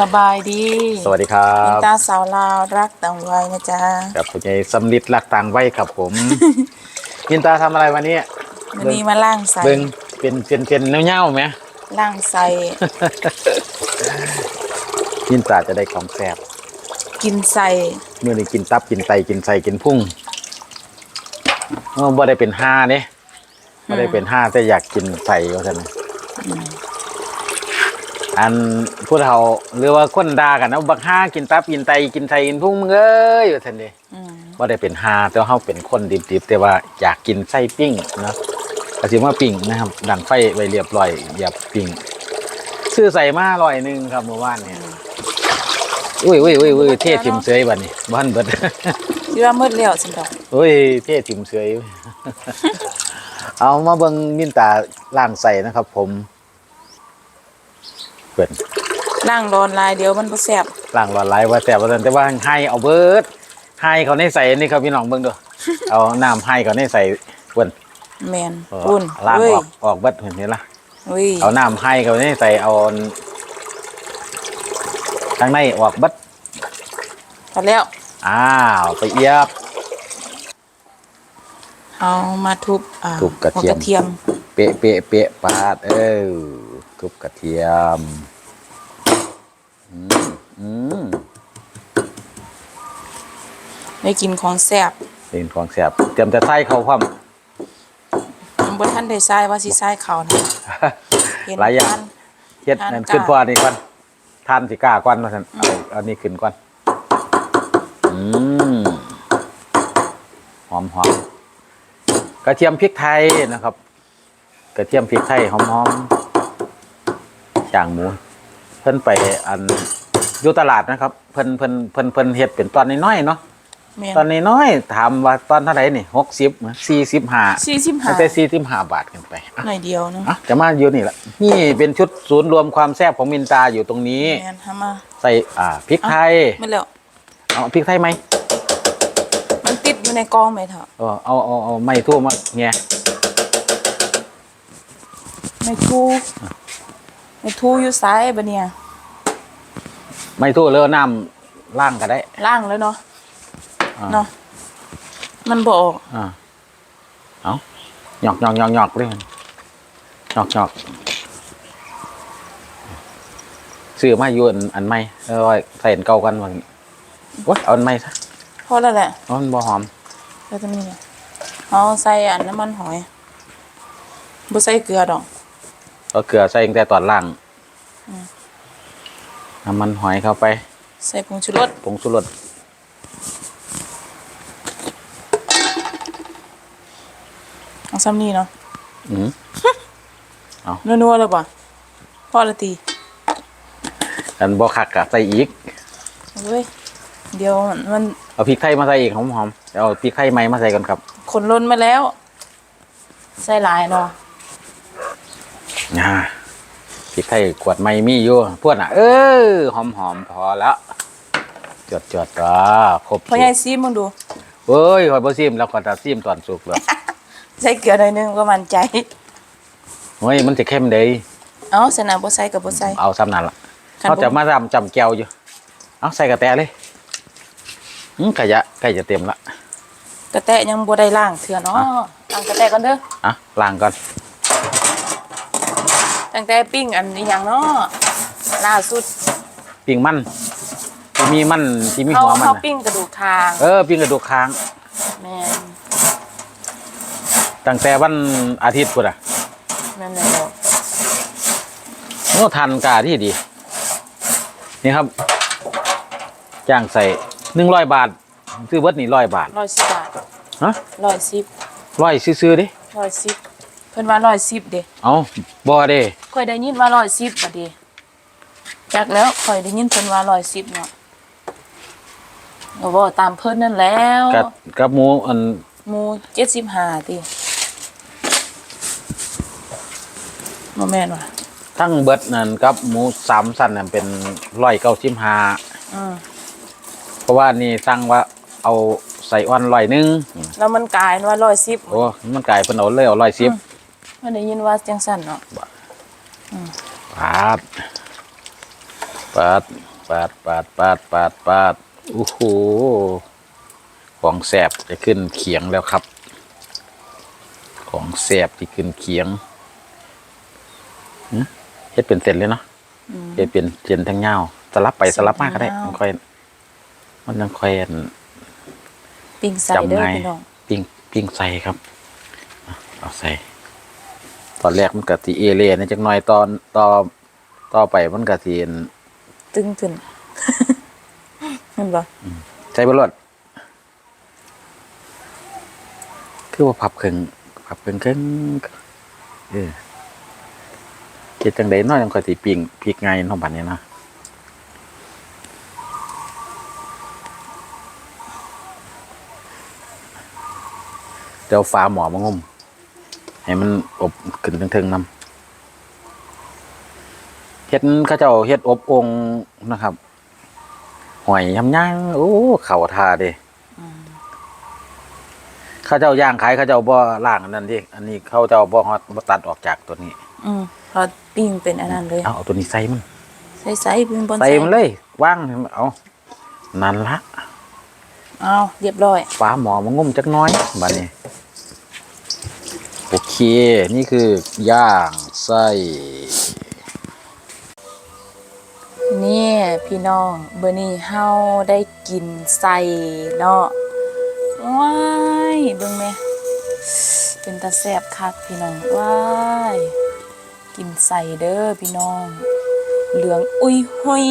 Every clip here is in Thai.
สบายดีสวัสดีครัเป็นบตาสาวลาวรักต่างวัยนะจ๊ะกับผู้ใหญ่สำลิดหลักต่างไว้ครับผมยินตาทำอะไรวันนี้วันนี้มาล่างใส่เบิ้งเป็นเป็นเป็นเน่าๆไหมล่างใส่ยินตาจะได้ของแซ่บกินใส่เมื่อนี้กินตับกินไตกินไส้กินพุ่งเออบ่ได้เป็นห้าเนี่ยบ่ได้เป็นห้าแต่อยากกินไส้ก็ท่านะ อันผู้เฒ่าหรือว่าคนด่ากันนะบักห้ากินตับกินไตกินไส้กินพุ่งมึงเอ้ยว่าท่านเด้อืมว่าได้เป็นฮาแต่ว่าเขาเป็นคนดิบๆแต่ว่าอยากกินไส้ปิ้งเนาะก็สิมาปิ้งนะครับดังไฟไว้เรียบร้อยอย่าปิ้งซื้อใส่มาอร่อยหนึงครับเมื่อวานเนี่ยอุ้ยอุ้ยอุ้ยอุ้ยเททิมเสยบัดนี้บ้านเบิดคิดว่ามืดแล้วสิดอกอุ้ยเททิมเสยเอามาเบิ่งมินตาล่างใส่นะครับ ผม เปิดล่างร้อนลายเดียวมันบ่แซ่บล่างหลอดไหลว่าแต่ว่าแต่แต่ว่าให้เอาเบิดให้เขาในใส่นี่ครับพี่น้องเบิ่งดูเอาน้ำให้เขาในใส่เพิ่นแมนเออปุ่นล้างเฮ้ยออกออกเบิดเห็นไหมล่ะเฮ้ยเอาน้ำให้เขานี่ใส่เอาข้างในออกเบิดพอแล้วอ้าวไปเอียบเอามาทุบอ่าทุบกระเทียมหัวกระเทียมเปะเปะเปะปาดเออ ทุบกระเทียม อืมอืมได้กินของแซ่บเป็นของแสบเตรียมจะใส่เขาพร้อมยังบ่ทันได้ใส่ว่าสิใส่เขาวนะเห็นหลายอย่าง มัน เฮ็ดทานนั่นกล้าขึ้นพอนี่ก่อนทานสิกล้าก่อนมาสันเอาเอานี่ขึ้นก่อน อืมหอมหอมกระเทียมพริกไทยนะครับ กระเทียมพริกไทยหอมหอม จ่างหมู เพิ่นไปอันอยู่ตลาดนะครับ เพิ่นเพิ่นเพิ่นเพิ่นเฮ็ดเป็นตอนน้อยๆเนาะแม่นตอนน้อยๆถามว่าตอนเท่าไหร่นี่หกสิบสี่สิบห้า45ตั้งแต่สี่สิบห้าบาทขึ้นไปอะหน่อยเดียวเนึงอะจะมาอยู่นี่แหละนี่เป็นชุดศูนย์รวมความแซ่บของมินตาอยู่ตรงนี้ แม่นทำมาใส่อ่าพริกไทยหมดแล้วเอาพริกไทยไหมมันติดอยู่ในกองไหมเถอะเออเอาเอาเอาไม่ทั่วมาแง ไม่ทู ไม่ทูอยู่ซ้ายบะเนี่ยไม่ทั่วเลยเอาน้ำล่างก็ได้ล่างแล้วเนาะอ่าเนาะมันบออกอ่าเอาหยอกหยอกหยอกหยอกเลยหยอกหยอกซื้อมาอยู่อันอันไม่เออไว้ใส่อันเก่ากันวันวะเอาอันไม่ซะพอแล้วแหละเพราะมันบ่หอม แล้วจะมีเนี่ยเอาใส่อันน้ำมันหอยบ่ใส่เกลือดอก เอาเกลือใส่ตั้งแต่ตอนล่างอืม น้ำมันหอยเข้าไปใส่ผงชูรสผงชูรสเอาซ้ำนี่เนาะอืม นัวๆเลยป่ะพอละตีอันบ่คักกะใส่อีกเฮ้ยเดี๋ยวมันเอาพริกไทยมาใส่อีกหอมๆเดี๋ยวเอาพริกไทยไหมมาใส่กันครับ ขนล้นมาแล้ว ใส่หลายเนาะ อ่าพริกไทยขวดไม่มีอยู่พวกน่ะ เออหอมๆพอแล้วจดจดๆอะครบพอใหญ่ซีมึงดูเอ้ยคอยบ่ซิมแล้วก็จะซิมตอนสุกแล้วใส่เกลือหน่อยนึงก็มั่นใจเฮ้ยมันจะเข้มเด้เอาใส่น้ำบ่ใส่กับบ่ใส่เอาซ้ำนั่นล่ะคันเขาบ่จะมาจำจำแก้วอยู่เอาใส่กระแตเลยอืมขยะใกล้จะเต็มละกระแตะยังบ่ได้ล้างเถื่อเนาะล้างกระแตะก่อนเด้ออะล้างก่อน ตั้งแต่ปิ้งอันนี้หยังเนาะล่าสุดปิ้งมันที่มีมันที่มีเขาหัวมันเขาน่ะปิ้งกระดูกคางเออปิ้งกระดูกค้าง แม่นตั้งแต่วันอาทิตย์พุ่นอะแม่นแล้วโอ้ทันกาที่ดี นี่ครับจ้างใส่หนึ่งร้อยบาท ซื้อเบิดนี่ร้อยบาท110บาทฮะ110ร้อยซื้อๆดิ110เพิ่นว่า110เด้เอาบ่เด้ข่อยได้ยินว่า110บัดนี้จักแล้วข่อยได้ยินเพิ่นว่า110เนาะก็บ่ตามเพิ่นนั่นแล้วกับกับหมูอันหมู่75ติบ่แม่นว่ะทั้งเบิดนั่นกับหมูสามสันนั่นเป็นร้อยเก้าสิบห้าอืมเพราะว่านี่สั่งว่าเอาใส่อ่อนร้อยหนึงแล้วมันกลายเป็นว่า110โอ้มันกลายเป็นเอาเลยเอาร้อยสิบ มันได้ยินว่าจังซั่นเนาะครับตปาดปาดปาดปาดปาดปาดโอ้โหของแสบจะขึ้นเขียงแล้วครับ ของแสบที่ขึ้นเขียงหึเฮ็ดเป็นเสร็จเลยเนาะเฮ็ดเป็นเจนทั้งเงาวสลับไปสลับมากก็ได้ มันค่อย มันยังค่อยอันปิ้งใส่เด้อจำง่ายพี่น้องปิ้งปิ้งใส่ครับอะเอาใส่ ตอนแรกมันกะสีเอเล่นะจักหน่อยตอนต่อต่อไปมันกะสีตึงขึ้นเห็นบ่ใส่บรวดคือว่าพับครึ่งพับครึ่งครึ่งเออเกิดจังไดน้อยจังค่อยสิปิ้งพริกไงเนาะบัดนี้นะเดี๋ยวฟ้าหมอมางุม ให้มันอบขึ้นเทิงๆนำเฮ็ดเขาเจ้าเฮ็ดอบองค์นะครับหอยยำย่างโอ้เข่าทาเด้เข้าเจ้าย่างขายเข้าเจ้าบ่ล่างอันนั้นดิอันนี้เข้าเจ้าบ่ฮอดบ่ตัดออกจากตัวนี้ อืมพอปิ้งเป็นอันนั้นเลยเอาเอาตัวนี้ใส่มันใส่ใส่ปิ้งบนใส่มันเลยว่างให้มันเอานั่นละเอาเรียบร้อยฟ้าหมอมางุ่มจักหน้อยบัดนี้โอ เคนี่คือย่างไส้นี่พี่น้องเบอร์นี้เฮาได้กินใส่เนาะว้ายเบิ่งแม่เป็นตาแซบคักพี่น้องว้ายกินใส่เด้อพี่น้อง เหลืองอุ้ยหุย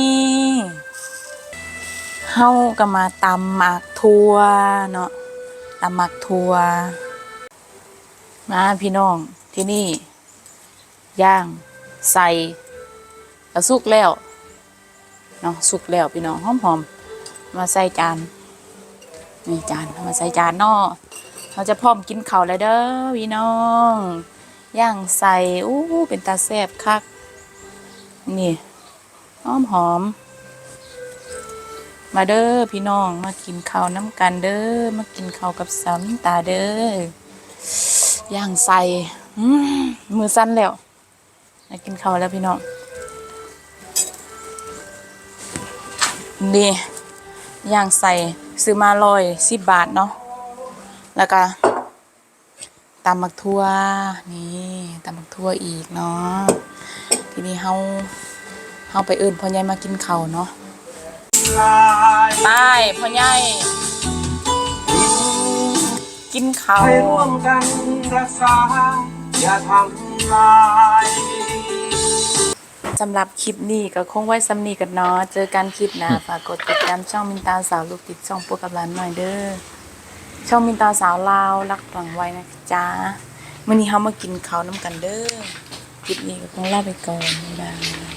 เฮาก็มาตำหมักทัวเนาะตำหมักทัว มาพี่น้องที่นี่ ย่าง ใส่กระสุกแล้วเนาะสุกแล้วพี่น้องหอมๆมาใส่จานนี่จานมาใส่จานนาะเราจะพร้อมกินข้าวแล้วเด้อพี่น้อง ย่างใส่อู้เป็นตาแซ่บคัก นี่หอมหอมมาเด้อพี่น้องมากินข้าวน้ำกันเด้อมากินข้าวกับสามตาเด้อ ย่างใส่มมือสั้นแล้วมากินข้าวแล้วพี่น้องนี่ย่างใส่ซื้อมาลอยสิบบาทเนาะแล้วก็ตำมักทั่วนี่ตำมักทั่วอีกเนาะทีนี้เฮาเฮาไปเอื่นพ่อใหญ่มากินข้าวเนาะไปพ่อใหญ่กินข้าวร่วมกัน รักษา อย่าทำลายสำหรับคลิปนี้ก็คงไว้สำนีกันเนาะ เจอกันคลิปหน้าฝากกดติดตามช่องมินตาสาวลูกติดช่องพวกกับหลานหน่อยเด้อ ช่องมินตาสาวลาวรักฝังไว้นะจ๊ะมื่อนี้เฮามากินข้าวน้ำกันเด้อคลิปนี้ก็คงลาไปก่อนบ๊ายบาย